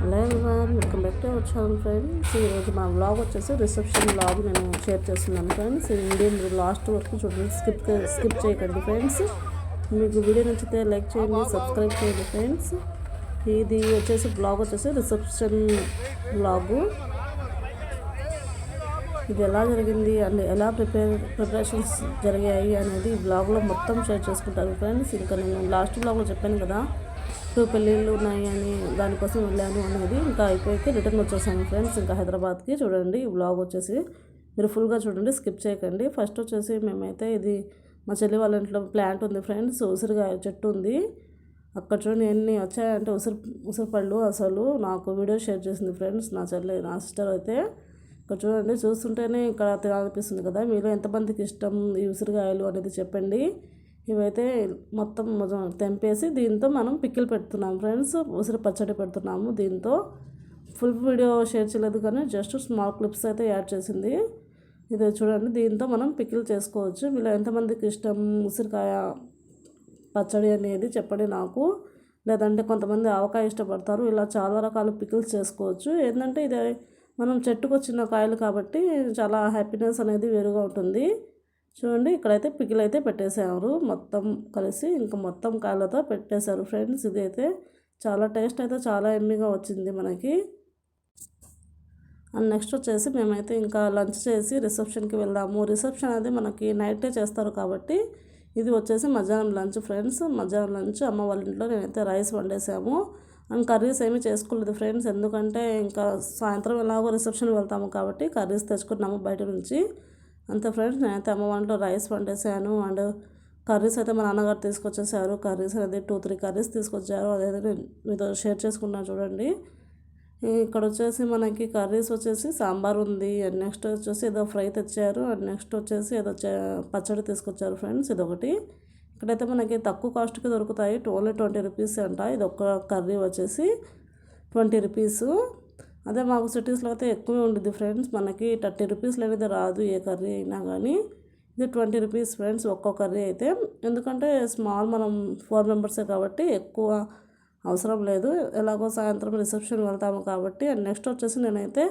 Hello everyone welcome back to our channel friends ఈరోజు మా vlog వచ్చేసి రిసెప్షన్ వ్లాగ్ నేను షేర్ చేస్తున్నాను ఫ్రెండ్స్ ఈ వీడియో మీరు లాస్ట్ వరకు చూడండి స్కిప్ స్కిప్ చేయకండి ఫ్రెండ్స్ మీకు వీడియో నచ్చితే లైక్ చేయండి సబ్స్క్రైబ్ చేయండి ఫ్రెండ్స్ ఇది వచ్చేసి బ్లాగ్ వచ్చేసి రిసెప్షన్ బ్లాగు ఇది ఎలా జరిగింది అండ్ ఎలా ప్రిపేర్ ప్రిపరేషన్స్ జరిగాయి అనేది ఈ బ్లాగ్లో మొత్తం షేర్ చేసుకుంటాను ఫ్రెండ్స్ ఇంకా నేను లాస్ట్ బ్లాగ్లో చెప్పాను కదా టూ పెళ్ళిళ్ళు ఉన్నాయి అని దానికోసం వెళ్ళాను అనేది ఇంకా అయిపోయి రిటర్న్ వచ్చేసాను ఫ్రెండ్స్ ఇంకా హైదరాబాద్కి. చూడండి ఈ బ్లాగ్ వచ్చేసి మీరు ఫుల్గా చూడండి స్కిప్ చేయకండి. ఫస్ట్ వచ్చేసి మేమైతే ఇది మా చెల్లి వాళ్ళ ఇంట్లో ప్లాంట్ ఉంది ఫ్రెండ్స్ ఉసిరికాయ చెట్టు ఉంది. అక్కడ చూడండి ఎన్ని వచ్చాయంటే ఉసిరి ఉసిరిపళ్ళు అసలు నాకు వీడియో షేర్ చేసింది ఫ్రెండ్స్ నా చెల్లి నా సిస్టర్ అయితే. ఇక్కడ చూడండి చూస్తుంటేనే ఇక్కడ తినాలనిపిస్తుంది కదా. మీలో ఎంతమందికి ఇష్టం ఈ ఉసిరికాయలు అనేది చెప్పండి. ఇవైతే మొత్తం తెంపేసి దీంతో మనం పిక్కిలు పెడుతున్నాం. ఫ్రెండ్స్ ఉసిరి పచ్చడి పెడుతున్నాము దీంతో. ఫుల్ వీడియో షేర్ చేయలేదు కానీ జస్ట్ స్మాల్ క్లిప్స్ అయితే యాడ్ చేసింది. ఇది చూడండి దీంతో మనం పిక్కిలు చేసుకోవచ్చు. వీళ్ళు ఎంతమందికి ఇష్టం? ఉసిరికాయ పచ్చడి అనేది చెప్పండి నాకు. లేదంటే కొంతమంది ఆవకాయ ఇష్టపడతారు. ఇలా చాలా రకాల పికిల్స్ చేసుకోవచ్చు. ఏంటంటే ఇది మనం చెట్టుకు వచ్చిన కాయలు కాబట్టి చాలా హ్యాపీనెస్ అనేది వేరుగా ఉంటుంది. చూడండి ఇక్కడైతే పికిల్ అయితే పెట్టేశారు. మొత్తం కలిసి ఇంకా మొత్తం కాళ్ళతో పెట్టేశారు ఫ్రెండ్స్. ఇదైతే చాలా టేస్ట్ అయితే చాలా ఎమ్మిగా వచ్చింది మనకి. అండ్ నెక్స్ట్ వచ్చేసి మేమైతే ఇంకా లంచ్ చేసి రిసెప్షన్కి వెళ్దాము. రిసెప్షన్ అనేది మనకి నైటే చేస్తారు కాబట్టి ఇది వచ్చేసి మధ్యాహ్నం లంచ్ ఫ్రెండ్స్. మధ్యాహ్నం లంచ్ అమ్మ వాళ్ళ ఇంట్లో నేనైతే రైస్ వండేసాము. అండ్ కర్రీస్ ఏమీ చేసుకోలేదు ఫ్రెండ్స్. ఎందుకంటే ఇంకా సాయంత్రం ఎలాగో రిసెప్షన్ వెళ్తాము కాబట్టి కర్రీస్ తెచ్చుకున్నాము బయట నుంచి. అంతే ఫ్రెండ్స్ నేనైతే అమ్మ వంటలో రైస్ వండేసాను. అండ్ కర్రీస్ అయితే మా నాన్నగారు తీసుకొచ్చేసారు. కర్రీస్ అనేది టూ త్రీ కర్రీస్ తీసుకొచ్చారు. అదైతే నేను మీతో షేర్ చేసుకున్నాను చూడండి. ఇక్కడ వచ్చేసి మనకి కర్రీస్ వచ్చేసి సాంబార్ ఉంది. అండ్ నెక్స్ట్ వచ్చేసి ఏదో ఫ్రై తెచ్చారు. అండ్ నెక్స్ట్ వచ్చేసి ఏదో పచ్చడి తీసుకొచ్చారు ఫ్రెండ్స్ ఇదొకటి. ఇక్కడైతే మనకి తక్కువ కాస్ట్కి దొరుకుతాయి. ఓన్లీ ట్వంటీ రూపీస్ అంట. ఇది ఒక కర్రీ వచ్చేసి ట్వంటీ రూపీస్. అదే మాకు సిటీస్లో అయితే ఎక్కువే ఉండిద్ది ఫ్రెండ్స్. మనకి థర్టీ రూపీస్లో అనేది రాదు ఏ కర్రీ అయినా కానీ ఇది ట్వంటీ రూపీస్ ఫ్రెండ్స్ ఒక్కో కర్రీ అయితే. ఎందుకంటే స్మాల్ మనం ఫోర్ మెంబర్సే కాబట్టి ఎక్కువ అవసరం లేదు. ఎలాగో సాయంత్రం రిసెప్షన్ వెళ్తాము కాబట్టి. అండ్ నెక్స్ట్ వచ్చేసి నేనైతే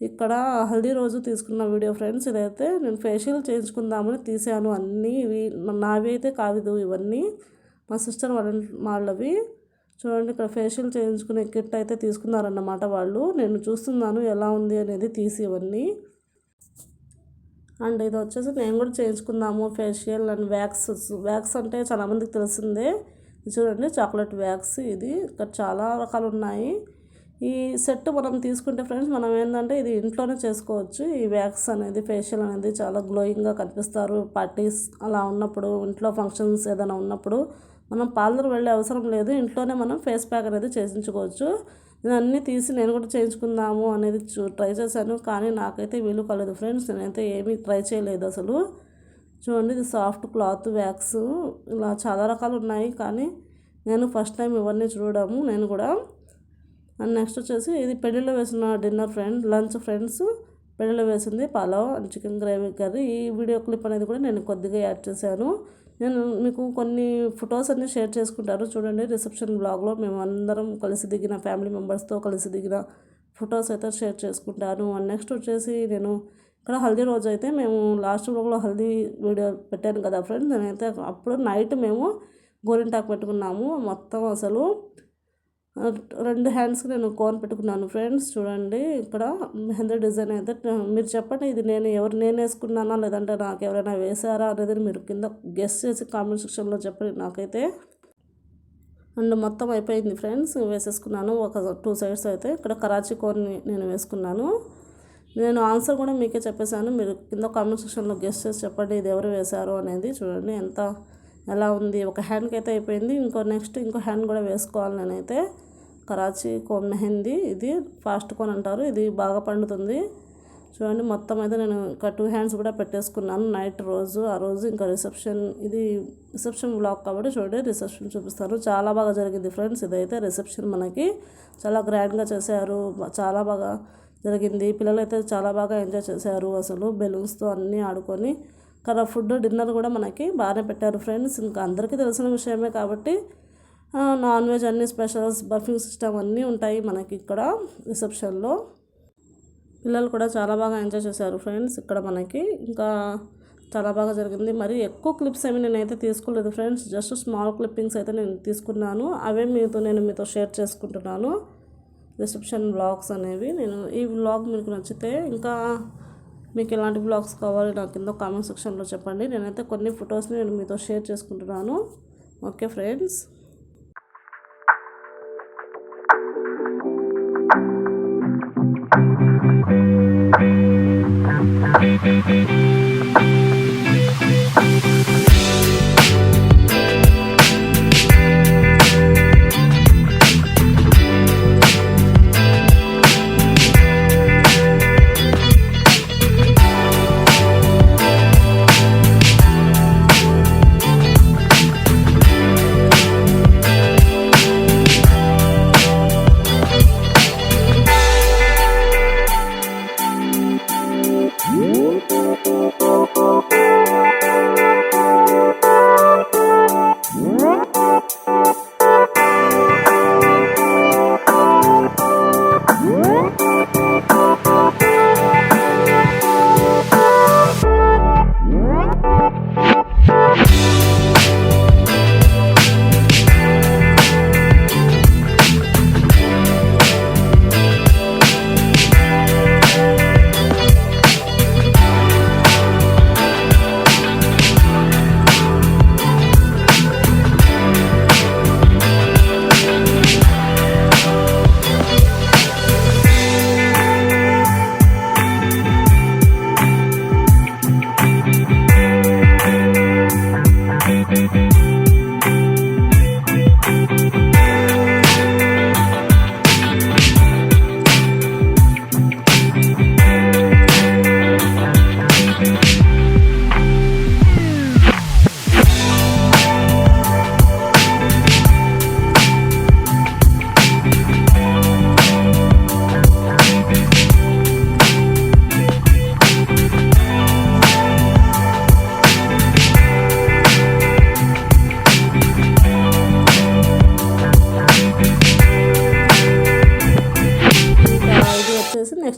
ఇక్కడ హల్దీ రోజు తీసుకున్న వీడియో ఫ్రెండ్స్. ఇదైతే నేను ఫేషియల్ చేయించుకుందామని తీసాను అన్నీ ఇవి నావి అయితే కాదు ఇవన్నీ. మా సిస్టర్ వాళ్ళ వాళ్ళవి. చూడండి ఇక్కడ ఫేషియల్ చేయించుకునే కిట్ అయితే తీసుకున్నారన్నమాట వాళ్ళు. నేను చూస్తున్నాను ఎలా ఉంది అనేది తీసి ఇవన్నీ అండ్ ఇది వచ్చేసి నేను కూడా చేయించుకుందాము ఫేషియల్ అండ్ వ్యాక్స్ వ్యాక్స్ అంటే చాలామందికి తెలిసిందే. చూడండి చాక్లెట్ వ్యాక్స్ ఇది. ఇక్కడ చాలా రకాలు ఉన్నాయి. ఈ సెట్ మనం తీసుకుంటే ఫ్రెండ్స్ మనం ఏంటంటే ఇది ఇంట్లోనే చేసుకోవచ్చు. ఈ వ్యాక్స్ అనేది ఫేషియల్ అనేది చాలా గ్లోయింగ్గా కనిపిస్తారు. పార్టీస్ అలా ఉన్నప్పుడు ఇంట్లో ఫంక్షన్స్ ఏదైనా ఉన్నప్పుడు. మనం పార్లర్ వెళ్ళే అవసరం లేదు. ఇంట్లోనే మనం ఫేస్ ప్యాక్ అనేది చేయించుకోవచ్చు. నేను అన్నీ తీసి నేను కూడా చేయించుకుందాము అనేది చూ ట్రై చేశాను. కానీ నాకైతే వీలు కాలేదు ఫ్రెండ్స్. నేనైతే ఏమీ ట్రై చేయలేదు అసలు. చూడండి ఇది సాఫ్ట్ క్లాత్ వ్యాక్స్. ఇలా చాలా రకాలు ఉన్నాయి. కానీ నేను ఫస్ట్ టైం ఇవన్నీ చూడడము నేను కూడా. అండ్ నెక్స్ట్ వచ్చేసి ఇది పెళ్ళిలో వేసిన డిన్నర్ ఫ్రెండ్ లంచ్ ఫ్రెండ్స్. పెళ్ళిలో వేసింది pulao and chicken gravy curry. ఈ వీడియో క్లిప్ అనేది కూడా నేను కొద్దిగా యాడ్ చేశాను. నేను మీకు కొన్ని ఫొటోస్ అన్నీ షేర్ చేసుకుంటారు. చూడండి రిసెప్షన్ బ్లాగ్లో మేము అందరం కలిసి దిగిన ఫ్యామిలీ మెంబర్స్తో కలిసి దిగిన ఫొటోస్ అయితే షేర్ చేసుకుంటాను. అండ్ నెక్స్ట్ వచ్చేసి నేను ఇక్కడ హల్దీ రోజు అయితే మేము లాస్ట్ బ్లాగ్లో హల్దీ వీడియో పెట్టాను కదా ఫ్రెండ్స్. నేనైతే అప్పుడు నైట్ మేము గోరింటాకు పెట్టుకున్నాము. మొత్తం అసలు రెండు హ్యాండ్స్కి నేను కోన్ పెట్టుకున్నాను ఫ్రెండ్స్. చూడండి ఇక్కడ మెహందీ డిజైన్ అయితే మీరు చెప్పండి ఇది నేను ఎవరు నేను వేసుకున్నానా లేదంటే నాకు ఎవరైనా వేసారా అనేది మీరు కింద గెస్ట్ చేసి కామెంట్ సెక్షన్లో చెప్పండి నాకైతే. అండ్ మొత్తం అయిపోయింది ఫ్రెండ్స్. వేసేసుకున్నాను. ఒక టూ సైడ్స్ అయితే ఇక్కడ కరాచీ కోన్ నేను వేసుకున్నాను. నేను ఆన్సర్ కూడా మీకే చెప్పేశాను. మీరు కింద కామెంట్ సెక్షన్లో గెస్ట్ చేసి చెప్పండి ఇది ఎవరు వేశారు అనేది. చూడండి ఎంత ఎలా ఉంది. ఒక హ్యాండ్కి అయితే అయిపోయింది. ఇంకో నెక్స్ట్ ఇంకో హ్యాండ్ కూడా వేసుకోవాలి నేనైతే. కరాచీ కోన్ మెహందీ ఇది ఫాస్ట్ కోన్ అంటారు ఇది బాగా పండుతుంది. చూడండి మొత్తం అయితే నేను ఇంకా టూ హ్యాండ్స్ కూడా పెట్టేసుకున్నాను నైట్ రోజు ఆ రోజు ఇంకా రిసెప్షన్ ఇది రిసెప్షన్ బ్లాక్ కాబట్టి చూడండి రిసెప్షన్ చూపిస్తారు. చాలా బాగా జరిగింది ఫ్రెండ్స్ ఇదైతే రిసెప్షన్ మనకి చాలా గ్రాండ్గా చేశారు చాలా బాగా జరిగింది. పిల్లలు అయితే చాలా బాగా ఎంజాయ్ చేశారు అసలు బెలూన్స్తో అన్నీ ఆడుకొని. ఇక్కడ ఫుడ్ డిన్నర్ కూడా మనకి బాగానే పెట్టారు ఫ్రెండ్స్ ఇంకా అందరికీ తెలిసిన విషయమే కాబట్టి నాన్ వెజ్ అన్ని స్పెషల్స్ బఫింగ్ సిస్టమ్ అన్నీ ఉంటాయి మనకి ఇక్కడ రిసెప్షన్లో. పిల్లలు కూడా చాలా బాగా ఎంజాయ్ చేశారు ఫ్రెండ్స్ ఇక్కడ మనకి. ఇంకా చాలా బాగా జరిగింది. మరి ఎక్కువ క్లిప్స్ ఏమి నేనైతే తీసుకోలేదు ఫ్రెండ్స్. జస్ట్ స్మాల్ క్లిప్పింగ్స్ అయితే నేను తీసుకున్నాను. అవే మీతో నేను మీతో షేర్ చేసుకుంటున్నాను. రిసెప్షన్ బ్లాగ్స్ అనేవి నేను ఈ బ్లాగ్ మీకు నచ్చితే ఇంకా మీకు ఎలాంటి బ్లాగ్స్ కావాలి నాకు కింద కామెంట్ సెక్షన్లో చెప్పండి. నేనైతే కొన్ని ఫొటోస్ని నేను మీతో షేర్ చేసుకుంటున్నాను. Okay friends.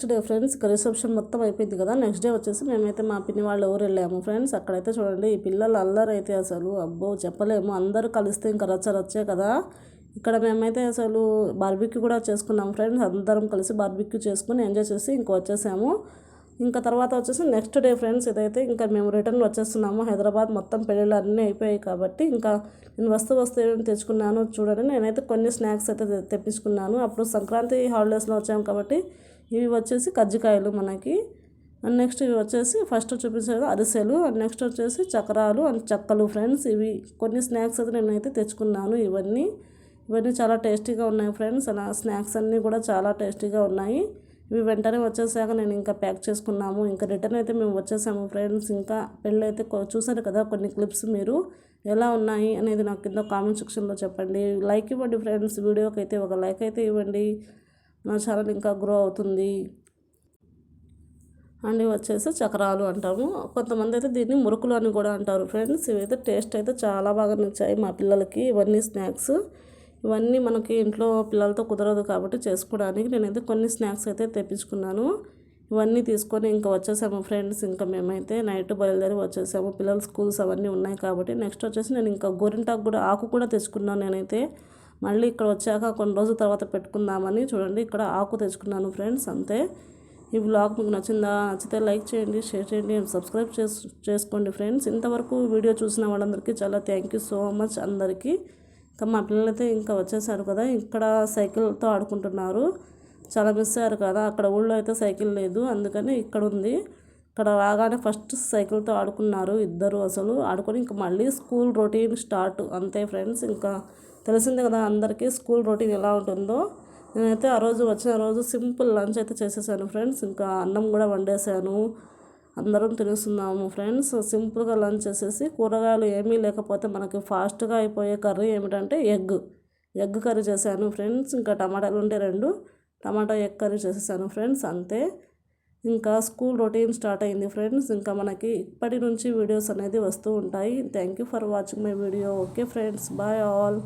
next day friends ఇక రిసెప్షన్ మొత్తం అయిపోయింది కదా. నెక్స్ట్ డే వచ్చేసి మేమైతే మా పిన్ని వాళ్ళు ఊరు వెళ్ళాము. ఫ్రెండ్స్ అక్కడైతే చూడండి ఈ పిల్లలు అల్లరైతే అయితే అసలు అబ్బో చెప్పలేము. అందరూ కలిస్తే ఇంకా రచ్చ రచ్చే కదా. ఇక్కడ మేమైతే అసలు బార్బిక్యూ కూడా చేసుకున్నాం. ఫ్రెండ్స్ అందరం కలిసి బార్బిక్యూ చేసుకుని ఎంజాయ్ చేసి ఇంకా వచ్చేసాము. ఇంకా తర్వాత వచ్చేసి నెక్స్ట్ డే ఫ్రెండ్స్ ఇదైతే ఇంకా మేము రిటర్న్ వచ్చేస్తున్నాము. హైదరాబాద్ మొత్తం పెళ్ళిళ్ళు అన్నీ అయిపోయాయి కాబట్టి ఇంకా నేను వస్తూ వస్తూ ఏమేమి తెచ్చుకున్నాను చూడండి. నేనైతే కొన్ని స్నాక్స్ అయితే తెప్పించుకున్నాను. అప్పుడు సంక్రాంతి హాలిడేస్లో వచ్చాము కాబట్టి ఇవి వచ్చేసి కజ్జికాయలు మనకి. అండ్ నెక్స్ట్ ఇవి వచ్చేసి ఫస్ట్ చూపించేది అరిసెలు. అండ్ నెక్స్ట్ వచ్చేసి చక్రాలు అండ్ చక్కలు ఫ్రెండ్స్ ఇవి కొన్ని స్నాక్స్ అయితే నేనైతే తెచ్చుకున్నాను ఇవన్నీ. ఇవన్నీ చాలా టేస్టీగా ఉన్నాయి ఫ్రెండ్స్ అలా స్నాక్స్ అన్నీ కూడా చాలా టేస్టీగా ఉన్నాయి. ఇవి వెంటనే వచ్చేసాక నేను ఇంకా ప్యాక్ చేసుకున్నాము. ఇంకా రిటర్న్ అయితే మేము వచ్చేసాము ఫ్రెండ్స్. ఇంకా పెళ్ళి అయితే చూసారు కదా కొన్ని క్లిప్స్ మీరు. ఎలా ఉన్నాయి అనేది నాకు కింద కామెంట్ సెక్షన్లో చెప్పండి. లైక్ ఇవ్వండి ఫ్రెండ్స్. వీడియోకి అయితే ఒక లైక్ అయితే ఇవ్వండి. నా ఛానల్ ఇంకా గ్రో అవుతుంది. అండ్ వచ్చేసి చక్రాలు అంటాము. కొంతమంది అయితే దీన్ని మురుకులు అని కూడా అంటారు ఫ్రెండ్స్. ఇవైతే టేస్ట్ అయితే చాలా బాగా నచ్చాయి మా పిల్లలకి. ఇవన్నీ స్నాక్స్. ఇవన్నీ మనకి ఇంట్లో పిల్లలతో కుదరదు కాబట్టి చేసుకోవడానికి నేనైతే కొన్ని స్నాక్స్ అయితే తెప్పించుకున్నాను. ఇవన్నీ తీసుకొని ఇంకా వచ్చేసాము ఫ్రెండ్స్. ఇంకా మేమైతే నైట్ బయలుదేరి వచ్చేసాము. పిల్లల స్కూల్స్ అవన్నీ ఉన్నాయి కాబట్టి నెక్స్ట్ వచ్చేసి నేను ఇంకా గోరింటాకు కూడా ఆకు కూడా తెచ్చుకున్నాను నేనైతే. మళ్ళీ ఇక్కడ వచ్చాక కొన్ని రోజుల తర్వాత పెట్టుకుందామని చూడండి. ఇక్కడ ఆకు తెచ్చుకున్నాను ఫ్రెండ్స్. అంతే. ఈ బ్లాగ్ మీకు నచ్చిందా? నచ్చితే లైక్ చేయండి షేర్ చేయండి అండ్ సబ్స్క్రైబ్ చేసు చేసుకోండి ఫ్రెండ్స్. ఇంతవరకు వీడియో చూసిన వాళ్ళందరికీ చాలా థ్యాంక్ యూ సో మచ్ అందరికీ. మా పిల్లలైతే ఇంకా వచ్చేసారు కదా ఇక్కడ సైకిల్తో ఆడుకుంటున్నారు. చాలా మిస్ అయ్యారు కదా అక్కడ ఊళ్ళో అయితే సైకిల్ లేదు అందుకని ఇక్కడ ఉంది. ఇక్కడ రాగానే ఫస్ట్ సైకిల్తో ఆడుకున్నారు ఇద్దరు అసలు. ఆడుకొని ఇంకా మళ్ళీ స్కూల్ రొటీన్ స్టార్ట్. అంతే ఫ్రెండ్స్ ఇంకా తెలిసిందే కదా అందరికీ స్కూల్ రొటీన్ ఎలా ఉంటుందో. నేనైతే ఆ రోజు వచ్చిన రోజు సింపుల్ లంచ్ అయితే చేసేసాను ఫ్రెండ్స్. ఇంకా అన్నం కూడా వండేసాను. అందరం తినేస్తున్నాము ఫ్రెండ్స్. సింపుల్గా లంచ్ చేసేసి కూరగాయలు ఏమీ లేకపోతే మనకి ఫాస్ట్గా అయిపోయే కర్రీ ఏమిటంటే ఎగ్. ఎగ్ కర్రీ చేశాను ఫ్రెండ్స్. ఇంకా టమాటాలు ఉంటే రెండు. టమాటా ఎగ్ కర్రీ చేసేసాను ఫ్రెండ్స్. అంతే. ఇంకా స్కూల్ రొటీన్ స్టార్ట్ అయింది ఫ్రెండ్స్. ఇంకా మనకి ఇప్పటి నుంచి వీడియోస్ అనేది వస్తూ ఉంటాయి. Thank you for watching my video. Okay friends. Bye all.